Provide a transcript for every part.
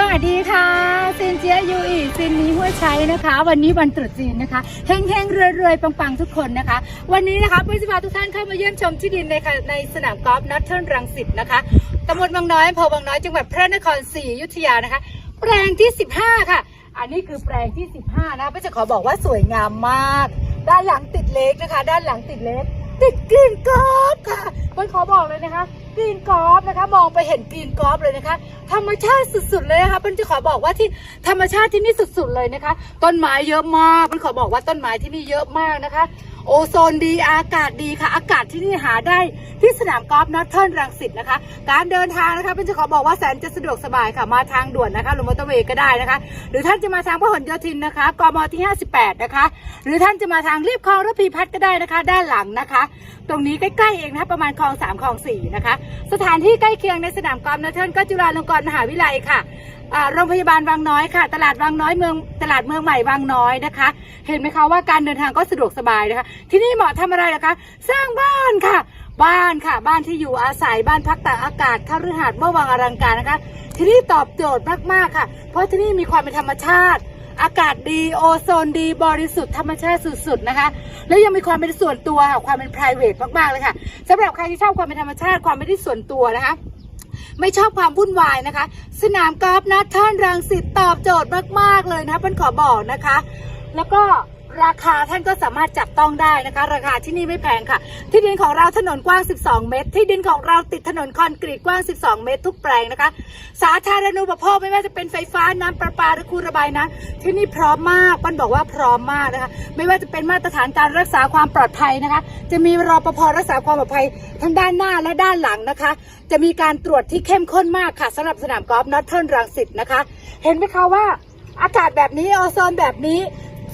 สวัสดีค่ะซินเจียยูอีซินนี้หัวใช้นะคะ วันนี้วันตรุษจีนนะคะเฮงเฮงรวยรวยๆปังๆทุกคนนะคะ วันนี้นะคะปุ้ยจะพาทุกท่านเข้ามาเยี่ยมชมที่ดินในค่ะในสนามกอล์ฟนัทเทิลรังสิตนะคะตำบลบางน้อยอำเภอบางน้อยจังหวัดพระนครศรีอยุธยานะคะ แปลงที่ 15 ค่ะ อันนี้คือแปลงที่ 15 นะปุ้ยจะขอบอกว่าสวยงามมาก ด้านหลังติดเล็กนะคะ ด้านหลังติดเล็กติดกรีนกอล์ฟค่ะปุ้ยขอบอกเลยนะคะ กรีนกอล์ฟนะคะ มองไปเห็นกรีนกอล์ฟเลยนะคะ ธรรมชาติสุดๆเลยนะคะปุ้ยจะขอบอกว่าที่ธรรมชาติที่นี่สุดๆเลยนะคะ ต้นไม้เยอะมากเพื่อนขอบอกว่าต้นไม้ที่นี่เยอะมากนะคะโอโซนดีอากาศดีค่ะ อากาศที่นี่หาได้ที่สนามกอล์ฟนัทเทิลรังสิตนะคะ การเดินทางนะคะเป็นจะขอบอกว่าแสนจะสะดวกสบายค่ะ มาทางด่วนนะคะหรือมอเตอร์เวย์ก็ได้นะคะ หรือท่านจะมาทางพหลโยธินนะคะกมที่ 58 นะคะ หรือท่านจะมาทางเรียบคลองระพีพัฒน์ก็ได้นะคะ ด้านหลังนะคะ ตรงนี้ใกล้ๆเองนะคะประมาณคลองสามคลองสี่นะคะ สถานที่ใกล้เคียงในสนามกอล์ฟนัทเทิลก็จุฬาลงกรณ์มหาวิทยาลัยค่ะ โรงพยาบาลวังน้อยค่ะ ตลาดวังน้อยเมืองตลาดเมืองใหม่วังน้อยนะคะ เห็นไหมคะว่าการเดินทางก็สะดวกสบายนะคะ ที่นี่เหมาะทำอะไรนะคะ สร้างบ้านค่ะ บ้านค่ะ บ้านที่อยู่อาศัยบ้านพักตากอากาศคฤหาสน์เมื่อวังอลังการนะคะ ที่นี่ตอบโจทย์มากๆค่ะ เพราะที่นี่มีความเป็นธรรมชาติอากาศดีโอโซนดีบริสุทธิ์ธรรมชาติสุดๆนะคะ แล้วยังมีความเป็นส่วนตัวค่ะความเป็น private มากๆเลยค่ะสำหรับใครที่ชอบความเป็นธรรมชาติความไม่ได้ส่วนตัวนะคะ ไม่ชอบความวุ่นวายนะคะ สนามกอล์ฟนัทเทิลรังสิตตอบโจทย์มากๆเลยนะเพิ่นขอบอกนะคะ แล้วก็ ราคาท่านก็สามารถจับต้องได้นะคะ ราคาที่นี่ไม่แพงค่ะ ที่ดินของเราถนนกว้าง 12 เมตร ที่ดินของเราติดถนนคอนกรีตกว้าง 12 เมตร ทุกแปลงนะคะ สาธารณูปโภคไม่ว่าจะเป็นไฟฟ้าน้ำประปาหรือคูระบายน้ำที่นี่พร้อมมากปันบอกว่าพร้อมมากนะคะ ไม่ว่าจะเป็นมาตรฐานการรักษาความปลอดภัยนะคะ จะมีรปภรักษาความปลอดภัยทั้งด้านหน้าและด้านหลังนะคะ จะมีการตรวจที่เข้มข้นมากค่ะสำหรับสนามกอล์ฟนอตเทิลรังสิตนะคะ เห็นไหมคะว่าอากาศแบบนี้โอโซนแบบนี้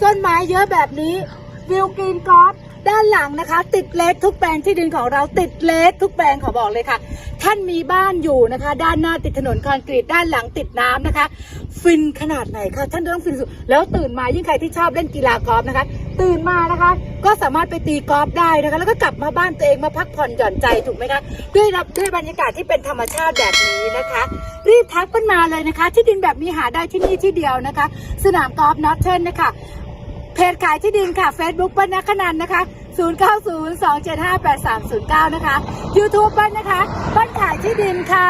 ต้นไม้เยอะแบบนี้วิวกรีนกอล์ฟด้านหลังนะคะ ติดเลสทุกแปลงที่ดินของเราติดเลสทุกแปลงขอบอกเลยค่ะ ท่านมีบ้านอยู่นะคะ ด้านหน้าติดถนนคอนกรีตด้านหลังติดน้ำนะคะ ฟินขนาดไหนคะท่านต้องฟินสุดแล้วตื่นมายิ่งใครที่ชอบเล่นกีฬากอล์ฟนะคะ ตื่นมานะคะ ก็สามารถไปตีกอล์ฟได้นะคะ แล้วก็กลับมาบ้านตัวเองมาพักผ่อนหย่อนใจถูกไหมคะด้วยรับด้วยบรรยากาศที่เป็นธรรมชาติแบบนี้นะคะ รีบทักกันมาเลยนะคะ ที่ดินแบบนี้หาได้ที่นี่ที่เดียวนะคะ สนามกอล์ฟนอตเทิลนะคะ เพจขายที่ดินค่ะ Facebook ป้านักขนันนะคะ 0902758309 นะคะ YouTube ป้านะคะปิ้ลขายที่ดินค่ะ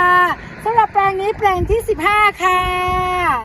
สำหรับแปลงนี้แปลงที่ 15 ค่ะ